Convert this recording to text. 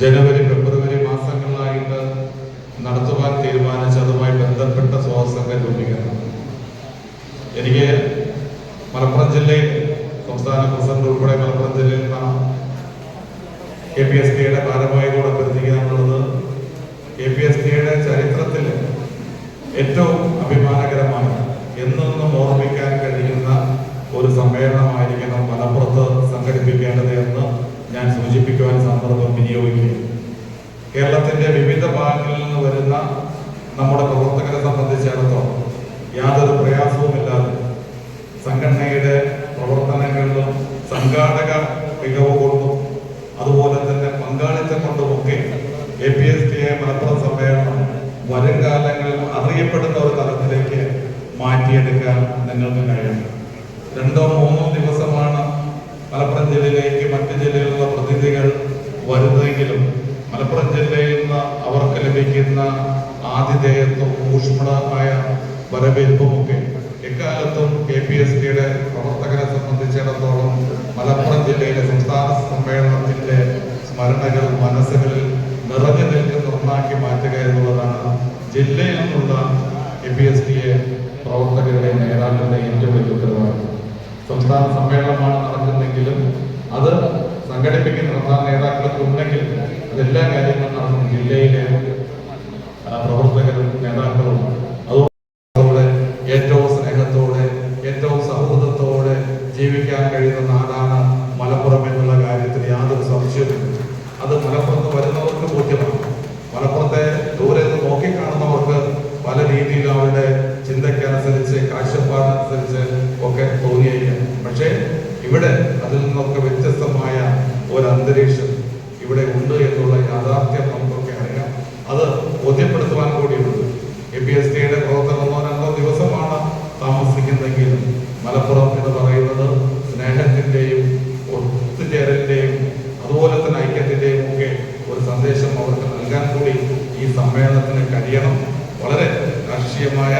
ജനുവരി ഫെബ്രുവരി മാസങ്ങളിലായിട്ട് നടത്തുവാൻ തീരുമാനിച്ച അതുമായി ബന്ധപ്പെട്ട സ്വാതന്ത്ര്യ രൂപീകരണം എനിക്ക് മലപ്പുറം ജില്ലയിൽ സംസ്ഥാന പ്രസിഡന്റ് ഉൾപ്പെടെ മലപ്പുറം ജില്ലയിൽ കാണാം. കെ പി എസ് ടിയുടെ ഭാരവാഹികളോട് അഭ്യർത്ഥിക്കാനുള്ളത് കെ പി എസ് ടിയുടെ ചരിത്രത്തിൽ ഏറ്റവും കേരളത്തിന്റെ വിവിധ ഭാഗങ്ങളിൽ നിന്ന് വരുന്ന നമ്മുടെ പ്രവർത്തകരെ സംബന്ധിച്ചിടത്തോളം യാതൊരു പ്രയാസവുമില്ലാതെ സംഘടനയുടെ പ്രവർത്തനങ്ങളിലും സംഘാടക മികവ് കൊണ്ടും അതുപോലെ തന്നെ പങ്കാളിത്തം കൊണ്ടുമൊക്കെ A P S T A Malappuram സമ്മേളനം വരും കാലങ്ങളിൽ അറിയപ്പെടുന്ന ഒരു തലത്തിലേക്ക് മാറ്റിയെടുക്കാൻ നിങ്ങൾക്ക് കഴിയണം. രണ്ടോ മൂന്നോ ദിവസമാണ് മലപ്പുറം ജില്ലയിലേക്ക് മറ്റ് ജില്ലയിലുള്ള പ്രതിനിധികൾ വരുന്നതെങ്കിലും മലപ്പുറം ജില്ലയിൽ നിന്ന് അവർക്ക് ലഭിക്കുന്ന ആതിഥേയത്വം ഊഷ്മളമായ വരവേൽപ്പുമൊക്കെ എക്കാലത്തും കെ പി എസ് ടിയുടെ പ്രവർത്തകരെ സംബന്ധിച്ചിടത്തോളം മലപ്പുറം ജില്ലയിലെ സംസ്ഥാന സമ്മേളനത്തിന്റെ സ്മരണകൾ മനസ്സുകളിൽ നിറഞ്ഞു നിൽക്കുന്ന ഒന്നാക്കി മാറ്റുക എന്നുള്ളതാണ് ജില്ലയിൽ നിന്നുള്ള K P S T A പ്രവർത്തകരുടെ നേതാക്കളുടെ ഏറ്റവും വലിയ ഉത്തരവാദിത്വം. സംസ്ഥാന സമ്മേളനമാണ് നടക്കുന്നെങ്കിലും പ്രവർത്തകരും നേതാക്കളും അതുകൊണ്ട് ഏറ്റവും സ്നേഹത്തോടെ ഏറ്റവും സൗഹൃദത്തോടെ ജീവിക്കാൻ കഴിയുന്ന നാടാണ് മലപ്പുറം എന്നുള്ള കാര്യത്തിൽ യാതൊരു സംശയവുമില്ല. അത് മലപ്പുറത്ത് വരുന്നവർക്ക് ബോധ്യമാണ്. മലപ്പുറത്തെ ദൂരെ നിന്ന് നോക്കിക്കാണുന്നവർക്ക് പല രീതിയിൽ അവരുടെ ചിന്തയ്ക്കനുസരിച്ച് കാഴ്ചപ്പാടിനനുസരിച്ച് ഒക്കെ തോന്നിയേക്കാം. പക്ഷേ ഇവിടെ അതിൽ നിന്നൊക്കെ വ്യത്യസ്തമായ ഒരു അന്തരീക്ഷം ഇവിടെ ഉണ്ട് എന്നുള്ള യാഥാർത്ഥ്യം നമുക്കൊക്കെ അറിയാം അത് ബോധ്യപ്പെടുത്തുവാൻ കൂടിയുണ്ട്. എ പി എസ് ടിയുടെ ഒന്നോ രണ്ടോ ദിവസമാണ് താമസിക്കുന്നെങ്കിലും മലപ്പുറം എന്ന് പറയുന്നത് സ്നേഹത്തിന്റെയും ഒത്തുചേരലിന്റെയും അതുപോലെ തന്നെ ഐക്യത്തിന്റെയും ഒക്കെ ഒരു സന്ദേശം അവർക്ക് നൽകാൻ കൂടി ഈ സമ്മേളനത്തിന് കഴിയണം. വളരെ രാഷ്ട്രീയമായ